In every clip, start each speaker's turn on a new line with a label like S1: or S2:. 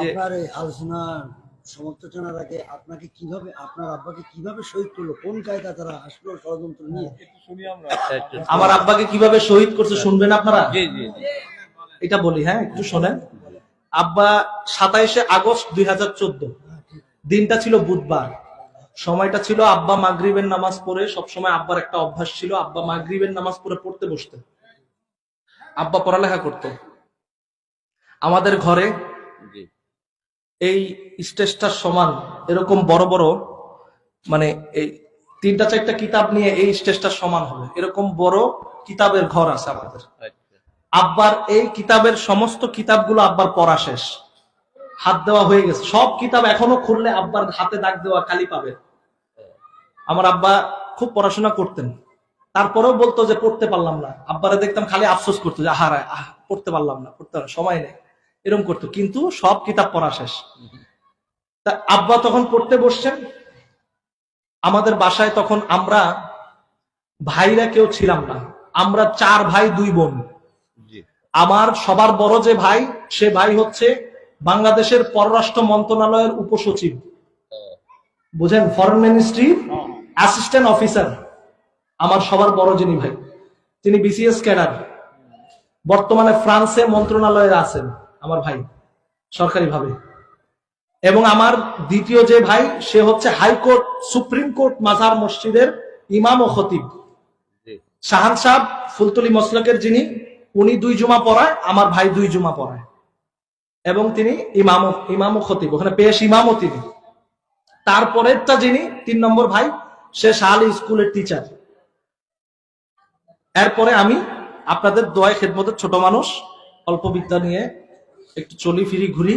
S1: আপনার এই আলোচনা সমাপ্ত জানার আগে আপনাকে কীভাবে আপনার আব্বাকে কীভাবে শহীদ করল? কোন কায়দা তারা আসলো ষড়যন্ত্র নিয়ে?
S2: আমার। আব্বাকে কীভাবে শহীদ করছে শুনবেন আপনারা?
S3: জি জি জি।
S2: এটা বলি হ্যাঁ একটু শোনেন। আব্বা সাতাইশে আগস্ট দুই দিনটা ছিল বুধবার। সময়টা ছিল আব্বা মাগরিবের নামাজ পড়ে সবসময় আব্বার একটা অভ্যাস ছিল আব্বা মাগরিবের নামাজ পড়ে পড়তে বসতেন আব্বা পড়ালেখা করত। আমাদের ঘরে
S3: জি।
S2: এই স্টেজটার সমান এরকম বড় বড় মানে এই তিনটা চারটা কিতাব নিয়ে এই স্টেজটার সমান হবে। এরকম বড় কিতাবের ঘর আছে আমাদের। আব্বার এই কিতাবের সমস্ত কিতাবগুলো আব্বার পড়া শেষ। হাত দেওয়া হয়ে গেছে। সব কিতাব এখনও খুললে আব্বার হাতে দাগ দেওয়া খালি পাবে। আমার আব্বা খুব পড়াশোনা করতেন। তারপরেও বলতো যে পড়তে পারলাম না। আব্বারে দেখতাম খালি আফসোস করতো যে, আহার, আহ, পড়তে পারলাম না, পড়তে সময় নেই। এরকম করতো। কিন্তু সব কিতাব পড়া শেষ। তা আব্বা তখন পড়তে বসছেন। আমাদের বাসায় তখন আমরা ভাইরা কেউ ছিলাম না। আমরা চার ভাই দুই বোন। আমার সবার বড় যে ভাই সে ভাই হচ্ছে বাংলাদেশের পররাষ্ট্র মন্ত্রণালয়ের উপসচিব। বুঝেন ফরেন মিনিস্ট্রি অ্যাসিস্ট্যান্ট অফিসার আমার সবার বড় যিনি ভাই তিনি বিসিএস ক্যাডার বর্তমানে ফ্রান্সে মন্ত্রণালয়ে আছেন। আমার ভাই সরকারিভাবে। এবং আমার দ্বিতীয় যে ভাই সে হচ্ছে হাইকোর্ট সুপ্রিম কোর্ট মাজার মসজিদের ইমাম ও খতিব। শাহান সাহেব ফুলতলি মসলকের যিনি উনি দুই জুমা পড়ায় আমার ভাই দুই জুমা পড়ায়। এবং তিনি ইমাম ইমাম ও খতিব ওখানে পেশ ইমামও তিনি। তারপরেরটা যিনি তিন নম্বর ভাই সে শাহালি স্কুলের টিচার এরপরে আমি আপনাদের দোয়ায় খেদমতের ছোট মানুষ অল্প বিদ্যা নিয়ে একটু চলি ফিরি ঘুরি।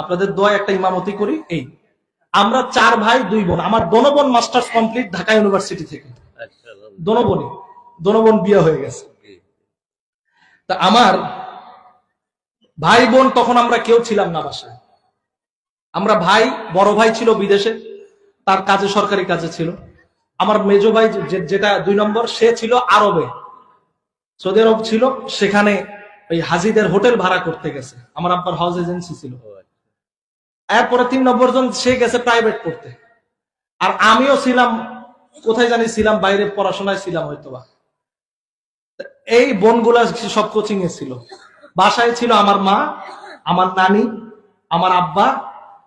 S2: আপনাদের দোয়ায় একটা ইমামতি করি। এই আমরা চার ভাই দুই বোন। আমার দোনো বোন মাস্টার্স কমপ্লিট ঢাকা ইউনিভার্সিটি থেকে।
S3: আচ্ছা
S2: দোনো বোনই। দোনো বোন বিয়ে হয়ে গেছে। তা আমার ভাই বোন তখন আমরা কেউ ছিলাম না বাসায়। আমরা ভাই বড় ভাই ছিল বিদেশে। তার কাজে সরকারি কাজে ছিল। আমার মেজো ভাই যেটা দুই নম্বর সে ছিল আরবে। সৌদি আরব ছিল সেখানে ওই হাজিদের হোটেল ভাড়া করতে গেছে। আমার আব্বার হাউস এজেন্সি ছিল।
S3: আচ্ছা।
S2: এরপরে তিন নম্বর জন সে গেছে প্রাইভেট করতে। আর আমিও ছিলাম কোথায় জানি ছিলাম বাইরে পড়াশোনায় ছিলাম হয়তোবা। তা এই বোনগুলা সব কোচিং এ ছিল। বাসায় ছিল আমার মা আমার নানি আমার আব্বা।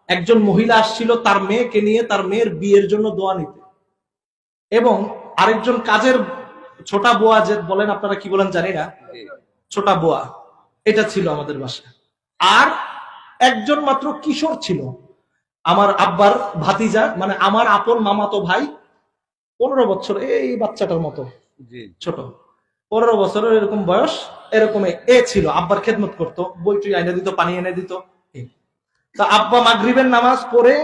S2: একজন মহিলা আসছিল তার মেয়েকে নিয়ে তার মেয়ের বিয়ের জন্য দোয়া নিতে। এবং আরেকজন কাজের ছোটা বোয়া যে বলেন আপনারা কি বলেন জানি না। ছোটা বোয়া। এটা ছিল আমাদের বাসায় আর একজন মাত্র কিশোর ছিল। আমার আব্বার ভাতিজা মানে আমার আপন মামাতো ভাই পনেরো বছর এই বাচ্চাটার মতো ছোট। পনেরো বছরের এরকম বয়স এরকম এ ছিল। আব্বার খেদমত করতো। বইটুই এনে দিত পানি এনে দিত। তা আব্বা মাগরিবের নামাজ পড়ে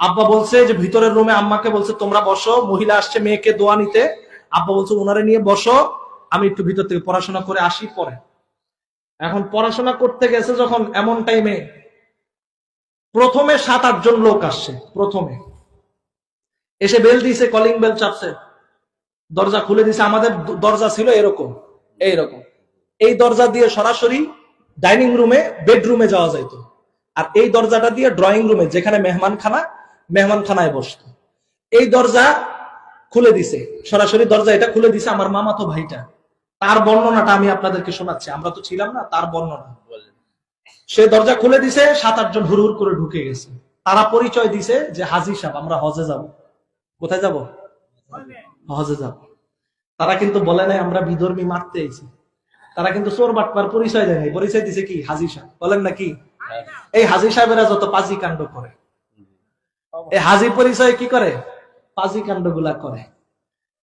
S2: আব্বা বলছে যে ভিতরের রুমে আম্মাকে বলছে তোমরা বসো মহিলা আসছে মেয়েকে দোয়া নিতে। আব্বা বলছে ওনারে নিয়ে বসো। আমি একটু ভিতর থেকে পড়াশোনা করে আসি পরে। এখন পড়াশোনা করতে গেছে যখন এমন টাইমে প্রথমে সাত আটজন লোক আসছে, প্রথমে। এসে বেল দিয়েছে কলিং বেল চাপছে। দরজা খুলে দিছে, আমাদের দরজা ছিল এরকম, এইরকম। এই দরজা দিয়ে সরাসরি ডাইনিং রুমে বেডরুমে যাওয়া যাইত। আর এই দরজাটা দিয়ে ড্রয়িং রুমে যেখানে মেহমানখানা, মেহমানখানায় বসত। এই দরজা খুলে দিছে। সরাসরি দরজা এটা খুলে দিছে, আমার মামাতো ভাইটা। তার বর্ণনাটা আমি আপনাদেরকে শোনাচ্ছি। আমরা তো ছিলাম না, তার বর্ণনা। সে দরজা খুলে দিছে, সাত, আটজন হুড় করে ঢুকে গেছে। তারা পরিচয় দিছে যে হাজি সাহেব, আমরা হজে যাব। কোথায় যাব? হজে যাব। তারা কিন্তু বলে নাই, আমরা বিধর্মী মারতে আইছি তারা কিন্তু চোর বাটপার পরিচয় দেয় নাই। পরিচয় দিছে কি? হাজি সাহেব। বলেন না কি? এই হাজি সাহেবেরা যত পাজি কাণ্ড করে। এই হাজি পরিচয় কি করে? পাজি কাণ্ডগুলা করে।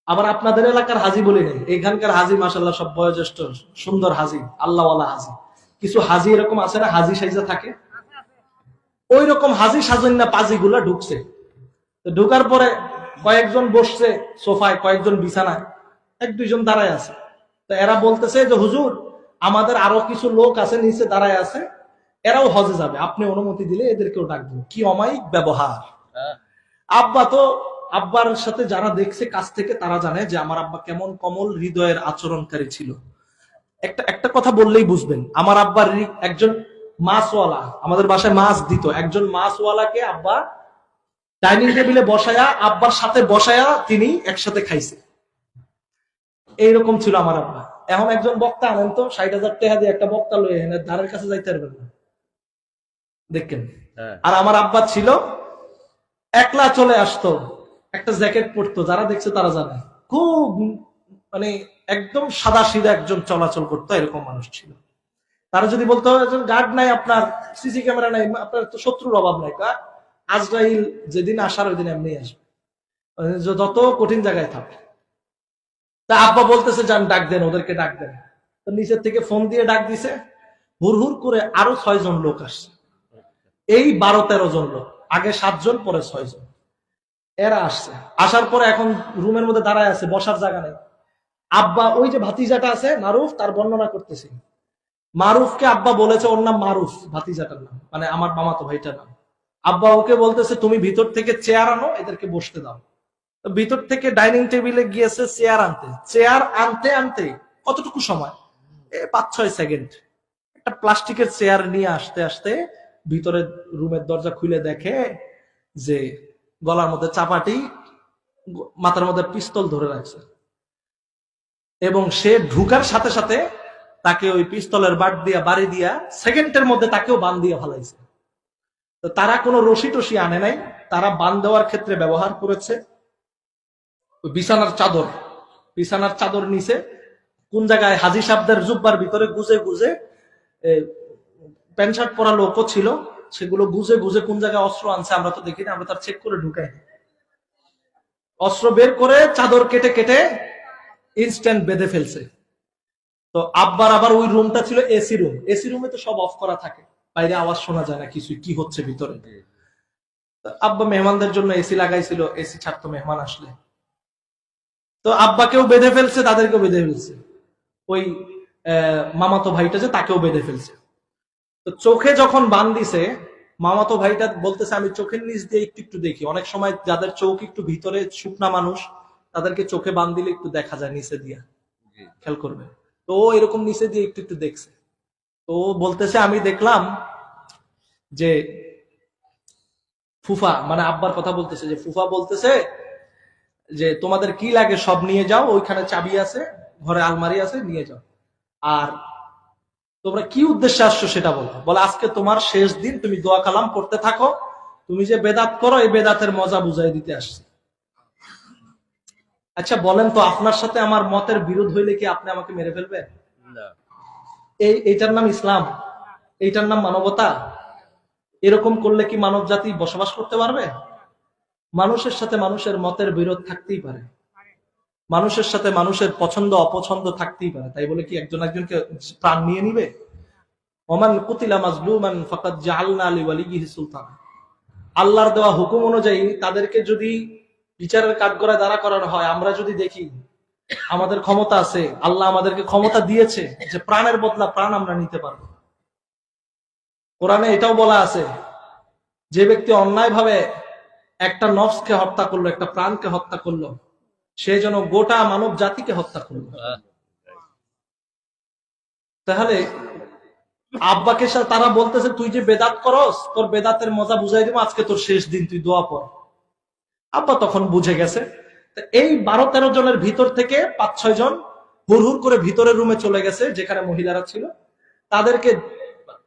S2: আবার আপনাদের এলাকার হাজি বলি নাই এখানকার হাজি মাসাল্লাহ সব বয়োজ্যেষ্ঠ সুন্দর হাজি আল্লাহওয়ালা হাজি। কিছু হাজি এরকম আছে না হাজি সাইজা থাকে? ওই রকম হাজি সাজন না পাজি গুলা ঢুকছে ঢুকার পরে কয়েকজন বসছে সোফায় কয়েকজন বিছানায় এক দুইজন দাঁড়ায় আছে। তো এরা বলতেছে যে হুজুর আমাদের আরও কিছু লোক আছে নিচে দাঁড়ায় আছে এরাও হজে যাবে। আপনি অনুমতি দিলে এদেরকেও ডাকবেন কি অমায়িক ব্যবহার।
S3: হ্যাঁ।
S2: আব্বা তো আব্বার সাথে যারা দেখছে কাছ থেকে তারা জানে যে আমার আব্বা কেমন কমল হৃদয়ের আচরণকারী ছিল। একটা একটা কথা বললেই বুঝবেন। আমার আব্বার একজন মাছওয়ালা আমাদের বাসায় মাছ দিত। একজন মাছওয়ালাকে আব্বা ডাইনিং টেবিলে বসায়া আব্বার সাথে বসায়া তিনি একসাথে খাইছে। এইরকম ছিল আমার আব্বা। এখন একজন বক্তা আনেন তো ষাট হাজার টাকা দিয়ে একটা বক্তা লয়ে এনে ধারের কাছে যাইতে পারবেন না। দেখেন।
S3: হ্যাঁ।
S2: আর আমার আব্বা ছিল একলা চলে আসতো। একটা জ্যাকেট পরতো, যারা দেখছে তারা জানে। খুব মানে একদম সাদা সিধা একজন চলাচল করতো, এরকম মানুষ ছিল। তারা যদি বলতো, একজন গার্ড নাই আপনার সিসি ক্যামেরা নাই, আপনার তো শত্রুর অভাব নাই। আজরাইল যেদিন আসার ওই দিন এমনি আসবে। যত কঠিন জায়গায় থাক। তা আব্বা বলতেছে, যান, ডাক দেন, ওদেরকে ডাক দেন। নিচের থেকে ফোন দিয়ে ডাক দিছে। হুর হুর করে আরও ছয় জন লোক আসছে। এই বারো তেরো জন লোক, আগে সাতজন, পরে ছয় জন এরা আসছে। আসার পরে এখন রুমের মধ্যে দাঁড়ায় আছে, বসার জায়গা নেই। আব্বা, ওই যে ভাতিজাটা আছে, মারুফ, তার বর্ণনা করতেছি। মারুফকে আব্বা বলেছে, ওর নাম মারুফ, ভাতিজাটার নাম। মানে আমার মামাতো ভাইটার নাম। আব্বা ওকে বলতেছে, তুমি ভিতর থেকে চেয়ার আনো, এদেরকে বসতে দাও। ভিতর থেকে ডাইনিং টেবিলে গিয়েছে চেয়ার আনতে। চেয়ার আনতে আনতে কতটুকু সময়? পাঁচ ছয় সেকেন্ড। একটা প্লাস্টিকের চেয়ার নিয়ে আসতে আসতে ভিতরে রুমের দরজা খুলে দেখে যে গলার মধ্যে চাপাটি, মাথার মধ্যে পিস্তল ধরে রাখছে। এবং সে ঢুকার সাথে সাথে তাকে ওই পিস্তলের বাট দিয়া, বাড়ি দিয়া, সেকেন্ডের মধ্যে তাকেও বান দিয়ে ফেলাইছে। তো তারা কোনো রশি টসি আনে নাই, তারা বান দেওয়ার ক্ষেত্রে ব্যবহার করেছে। বিছানার চাদর বিছানার চাদর নিচে, কোন জায়গায় হাজি সাহেবদের জুব্বার ভিতরে গুজে গুজে প্যান্ট শার্ট পরা লোকও ছিল। সেগুলো বুঝে বুঝে কোন জায়গায় অস্ত্র আনছে আমরা তো দেখিনি আমরা তার চেক করে ঢুকাই অস্ত্র বের করে চাদর কেটে কেটে ইনস্ট্যান্ট বেঁধে ফেলছে। তো আব্বার আবার ওই রুমটা ছিল এসি রুম এসি রুমে তো সব অফ করা থাকে। বাইরে আওয়াজ শোনা যায় না কিছুই কি হচ্ছে ভিতরে? আব্বা মেহমানদের জন্য এসি লাগাইছিল এসি ছাড়তো মেহমান আসলে। তো আব্বাকেও বেঁধে ফেলছে তাদেরকেও বেঁধে ফেলছে। ওই মামাতো ভাইটা যে তাকেও বেঁধে ফেলছে। তো চোখে যখন বান দিছে মামাতো ভাইটা বলতেছে আমি চোখের নিচ দিয়ে একটু একটু দেখি। অনেক সময় যাদের চোখ একটু ভিতরে শুকনা মানুষ তাদেরকে চোখে বান দিলে একটু দেখা যায় নিচে দিয়া। খেয়াল করবে। তো ও এরকম নিচে দিয়ে একটু একটু দেখছে। তো বলতেছে আমি দেখলাম যে ফুফা মানে আব্বার কথা বলতেছে যে ফুফা বলতেছে যে তোমাদের কি লাগে সব নিয়ে যাও ওইখানে চাবি আছে ঘরে আলমারি আছে নিয়ে যাও। আর তোমরা কি উদ্দেশ্যে আসছো সেটা বলো। বলে আজকে তোমার শেষ দিন তুমি দোয়া কালাম করতে থাকো। তুমি যে বেদাত করো এই বেদাতের মজা বুঝাই দিতে আসছি। আচ্ছা বলেন তো আপনার সাথে আমার মতের বিরোধ হইলে কি আপনি আমাকে মেরে ফেলবেন এই এইটার নাম ইসলাম। এইটার নাম মানবতা। এরকম করলে কি মানব জাতি বসবাস করতে পারবে? মানুষের সাথে মানুষের মতের বিরোধ থাকতেই পারে। মানুষের সাথে মানুষের পছন্দ, অপছন্দ থাকতেই পারে। তাই বলে কি একজন একজনকে প্রাণ নিয়ে নিবে? ওমান কুতিলা মাজলুমান ফাকাদ জাআলনা লিওয়ালিহি সুলতান। আল্লাহর দেওয়া হুকুম অনুযায়ী তাদেরকে যদি বিচারের কাঠগড়ায় দাঁড়া করানো হয়, আমরা যদি দেখি আমাদের ক্ষমতা আছে, আল্লাহ আমাদেরকে ক্ষমতা দিয়েছে যে প্রাণের বদলা প্রাণ আমরা নিতে পারব। কোরআনে এটাও বলা আছে, যে ব্যক্তি অন্যায়ভাবে একটা নফসকে হত্যা করল, একটা প্রাণকে হত্যা করল সে যেন গোটা মানব জাতিকে হত্যা করল। তাহলে আব্বাকে তারা বলতেছে, তুই যে বেদাত করস, তোর বেদাতের মজা বুঝাই দিব, আজকে তোর শেষ দিন, তুই দোয়া পর আব্বা তখন বুঝে গেছে। এই বারো তেরো জনের ভিতর থেকে পাঁচ ছয় জন হুড় করে ভিতরের রুমে চলে গেছে, যেখানে মহিলারা ছিল। তাদেরকে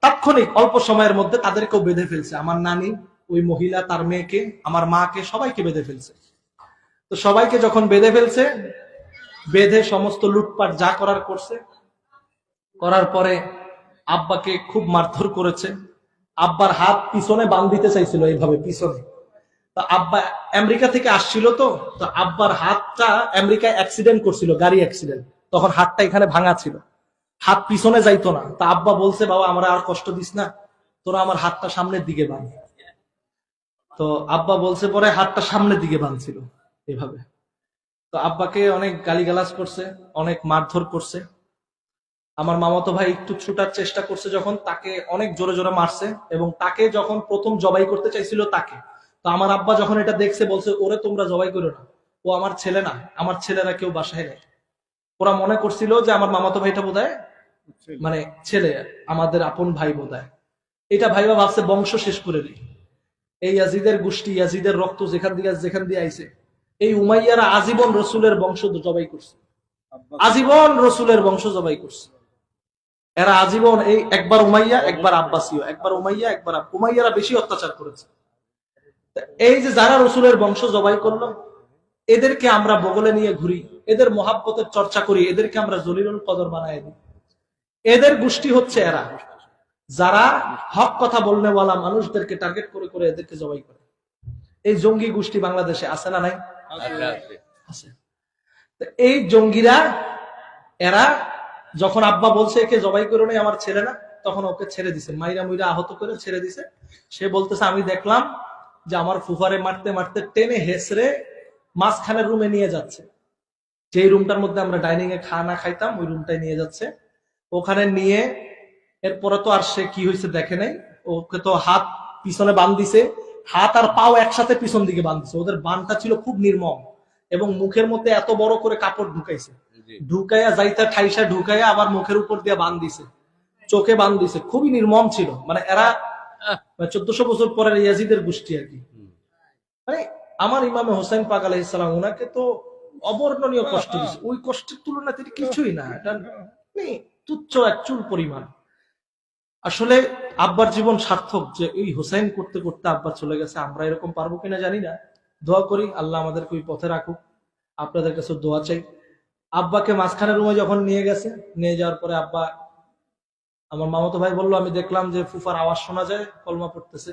S2: তাৎক্ষণিক অল্প সময়ের মধ্যে তাদেরকেও বেঁধে ফেলছে। আমার নানি, ওই মহিলা, তার মেয়েকে, আমার মাকে সবাইকে বেঁধে ফেলছে। তো সবাইকে যখন বেঁধে ফেলছে, বেঁধে সমস্ত লুটপাট যা করার করছে, করার পরে আব্বাকে খুব মারধর করেছে। আব্বার হাত পিছনে বান দিতে চাইছিল এইভাবে, পিছনে। তো আব্বা আমেরিকা থেকে আসছিল তো তো আব্বার হাতটা আমেরিকায় অ্যাক্সিডেন্ট করছিল, গাড়ি অ্যাক্সিডেন্ট তখন হাতটা এখানে ভাঙা ছিল। হাত পিছনে যাইতো না। তা আব্বা বলছে, বাবা, আমরা আর কষ্ট দিস না। তোরা আমার হাতটা সামনের দিকে বান তো আব্বা বলছে, পরে হাতটা সামনের দিকে বাঁধছিল। এভাবে। তো আব্বাকে অনেক গালিগালাজ করছে অনেক মারধর করছে। আমার মামাতো ভাই একটু ছুটার চেষ্টা করছে যখন তাকে অনেক জোরে জোরে মারছে এবং তাকে যখন প্রথম জবাই করতে চাইছিল তাকে। তো আমার আব্বা যখন এটা দেখছে বলছে ওরে তোমরা জবাই করো না। ও আমার ছেলে না আমার ছেলেরা কেউ বাসায় নেই। ওরা মনে করছিল যে আমার মামাতো ভাইটা বোধ মানে ছেলে আমাদের আপন ভাই বোধ এটা ভাইবা ভাবছে বংশ শেষ করে দিই। এই ইয়াজিদের গোষ্ঠী ইয়াজিদের রক্ত যেখান দিয়ে যেখান দিয়ে আইছে এই উমাইয়ারা আজীবন রসুলের বংশ জবাই করছে। আজীবন রসুলের বংশ জবাই করছে। এরা আজীবন এই একবার উমাইয়া একবার আব্বাসীয় একবার উমাইয়া একবার উমাইয়ারা বেশি অত্যাচার করেছে। এই যে যারা রসুলের বংশ জবাই করল এদেরকে আমরা বগলে নিয়ে ঘুরি এদের মহাব্বতের চর্চা করি এদেরকে আমরা জলিলুল কদর বানাই দিই। এদের গোষ্ঠী হচ্ছে এরা। যারা হক কথা বলনেওয়ালা মানুষদেরকে টার্গেট করে করে এদেরকে জবাই করে। এই জঙ্গি গোষ্ঠী বাংলাদেশে আছে না নাই? এই জঙ্গিরা এরা যখন আব্বা বলছে একে জবাই করে নেই আমার ছেলে না তখন ওকে ছেড়ে দিছে। মাইরা মুইরা আহত করে ছেড়ে দিছে। সে বলতেছে আমি দেখলাম যে আমার ফুফারে মারতে মারতে টেনে হেসরে মাঝখানের রুমে নিয়ে যাচ্ছে। যেই রুমটার মধ্যে আমরা ডাইনিং এ খানা খাইতাম ওই রুমটাই নিয়ে যাচ্ছে। ওখানে নিয়ে এরপরে তো আর সে কি হয়েছে দেখে নাই। ওকে তো হাত পিছনে বান দিছে। হাত আর পাও একসাথে পিছন দিকে বান দিছে ওদের বানটা ছিল খুব নির্মম এবং মুখের মধ্যে এত বড় করে কাপড় ঢুকাইছে। ঢুকাইয়া যাইতা ঠাইসা ঢুকাইয়া আবার মুখের উপর দিয়ে বান দিছে চোখে বান দিছে খুবই নির্মম ছিল। মানে এরা চোদ্দশো বছর পরের ইয়াজিদের গোষ্ঠী আর কি। মানে আমার ইমামে হোসেন পাক আলাইসালাম ওনাকে তো অবর্ণনীয় কষ্ট দিছে। ওই কষ্টের তুলনাতে এটা কিছুই না। এটা মানে তুচ্ছ এক চুল পরিমাণ। আসলে আব্বার জীবন সার্থক যে এই হোসেন করতে করতে আব্বা চলে গেছে, আমরা এরকম পারব কিনা জানি না। দোয়া করি, আল্লাহ আমাদেরকে ওই পথে রাখুক। আপনাদের কাছে দোয়া চাই। আব্বাকে মাঝখানে রুমে যখন নিয়ে গেছে, নিয়ে যাওয়ার পরে আব্বা, আমার মামাতো ভাই বলল, আমি দেখলাম যে ফুফার আওয়াজ শোনা যায়, কলমা পড়তেছে।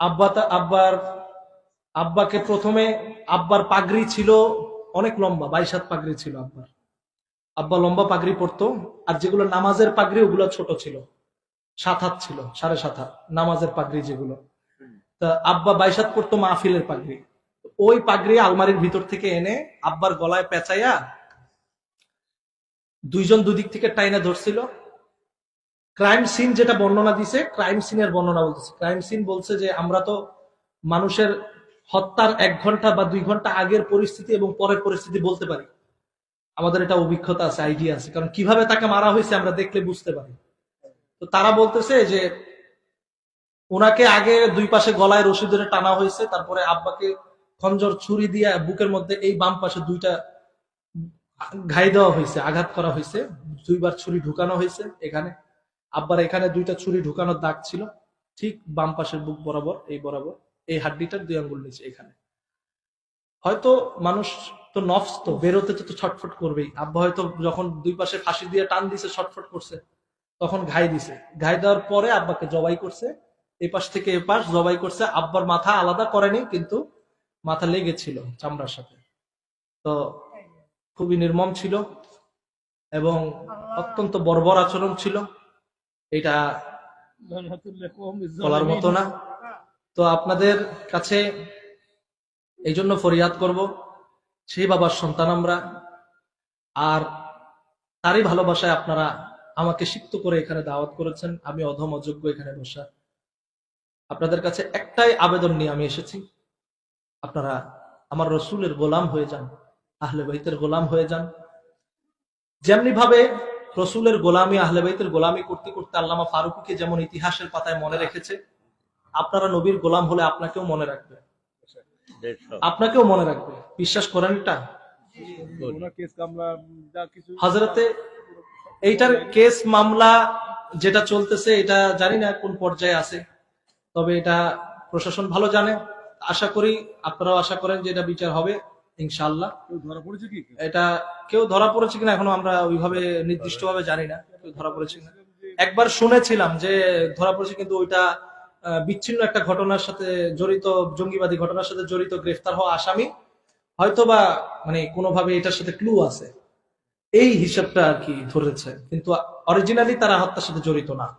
S2: আব্বা তা, আব্বার, আব্বাকে প্রথমে, আব্বার পাগড়ি ছিল অনেক লম্বা, বাইশ হাত পাগড়ি ছিল আব্বার। আব্বা লম্বা পাগড়ি পরতো, আর যেগুলো নামাজের পাগড়ি, ওগুলো ছোট ছিল। সাত হাত ছিল, সাড়ে সাত হাত, নামাজের পাগড়ি যেগুলো। তা আব্বা বাইশ পরতো মাহফিলের পাগড়ি। ওই পাগড়ি আলমারির ভিতর থেকে এনে আব্বার গলায় পেঁচাইয়া দুইজন দুদিক থেকে টাইনা ধরছিল। ক্রাইম সিন যেটা বর্ণনা দিছে, ক্রাইম সিনের বর্ণনা বলতেছে। ক্রাইম সিন বলছে যে, আমরা তো মানুষের হত্যার এক ঘণ্টা বা দুই ঘণ্টা আগের পরিস্থিতি এবং পরের পরিস্থিতি বলতে পারি। আমাদের এটা অভিজ্ঞতা আছে আইডিয়া আছে। কারণ কীভাবে তাকে মারা হয়েছে আমরা দেখলে বুঝতে পারি। তো তারা বলতেছে যে ওনাকে আগে দুই পাশে গলায় রশি ধরে টানা হয়েছে, তারপরে আব্বাকে খঞ্জর ছুরি দিয়ে বুকের মধ্যে এই বাম পাশে দুইটা ঘাই দেওয়া হয়েছে, আঘাত করা হয়েছে। দুইবার ছুরি ঢুকানো হয়েছে, এখানে। আব্বার এখানে দুইটা ছুরি ঢুকানোর দাগ ছিল, ঠিক বাম পাশের বুক বরাবর, এই বরাবর। এই হাড্ডিটার দুই আঙ্গুল নিচে এখানে। হয়তো মানুষ তো নফস তো বেরোতে তো ছটফট করবেই। আব্বা হয়তো যখন দুই পাশে ফাঁসি দিয়ে টান দিছে ছটফট করছে তখন ঘাই দিছে। ঘাই দেওয়ার পরে আব্বাকে জবাই করছে এ পাশ থেকে এ পাশ জবাই করছে। আব্বার মাথা আলাদা করেনি কিন্তু মাথা লেগেছিল চামড়ার সাথে। তো খুবই নির্মম ছিল এবং অত্যন্ত বর্বর আচরণ ছিল। এটা বলার মতো না। তো আপনাদের কাছে এই জন্য ফরিয়াদ করব। সেই বাবার সন্তান আমরা, আর তারই ভালোবাসায় আপনারা আমাকে সিক্ত করে এখানে দাওয়াত করেছেন। আমি অধম অযোগ্য এখানে বসা। আপনাদের কাছে একটাই আবেদন নিয়ে আমি এসেছি। আপনারা আমার রসুলের গোলাম হয়ে যান, আহলে বাইতের গোলাম হয়ে যান। যেমনি ভাবে রসুলের গোলামি, আহলে বাইতের গোলামি করতে করতে আল্লামা ফারুকিকে যেমন ইতিহাসের পাতায় মনে রেখেছে, আপনারা নবীর গোলাম হলে আপনাকেও মনে রাখবে। আপনাকেও মনে রাখবে। বিশ্বাস করেন এটা হজরতে এইটার কেস মামলা যেটা চলতেছে এটা জানি না কোন পর্যায়ে আছে তবে এটা প্রশাসন ভালো জানে। আশা করি আপনারাও আশা করেন যে এটা বিচার হবে ইনশাআল্লাহ। এটা কেউ ধরা পড়েছে কিনা এখনও আমরা ওইভাবে নির্দিষ্ট ভাবে জানি না কেউ ধরা পড়েছে কিনা। একবার শুনেছিলাম যে ধরা পড়েছে কিন্তু ওইটা বিচ্ছিন্ন একটা ঘটনার সাথে জড়িত জঙ্গিবাদী ঘটনার সাথে জড়িত গ্রেফতার হওয়া আসামি হয়তোবা মানে কোনোভাবে এটার সাথে ক্লু আছে। এই হিসাবটা আর কি ধরেছে কিন্তু অরিজিনালি তারা হত্যার সাথে জড়িত না।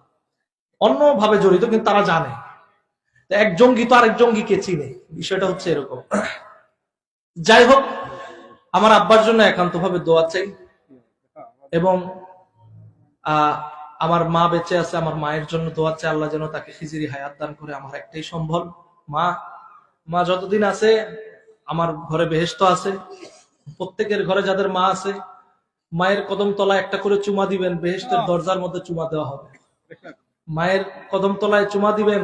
S2: অন্যভাবে জড়িত কিন্তু তারা জানে। এক জঙ্গি তো আরেক জঙ্গিকে চিনে বিষয়টা হচ্ছে এরকম। যাই হোক আমার আব্বার জন্য একান্ত ভাবে দোয়া চাই। এবং আহ, আমার মা বেঁচে আছে, আমার মায়ের জন্য দোয়া চাই, আল্লাহ যেন তাকে খিজিরি হায়াত দান করে আমার একটাই সম্ভব মা মা যতদিন আছে, আমার ঘরে বেহেস্ত আছে, প্রত্যেকের ঘরে যাদের মা আছে, মায়ের কদম তলায় একটা করে চুমা দিবেন বেহেস্তের দরজার মধ্যে চুমা দেওয়া হবে। মায়ের কদম তলায় চুমা দিবেন।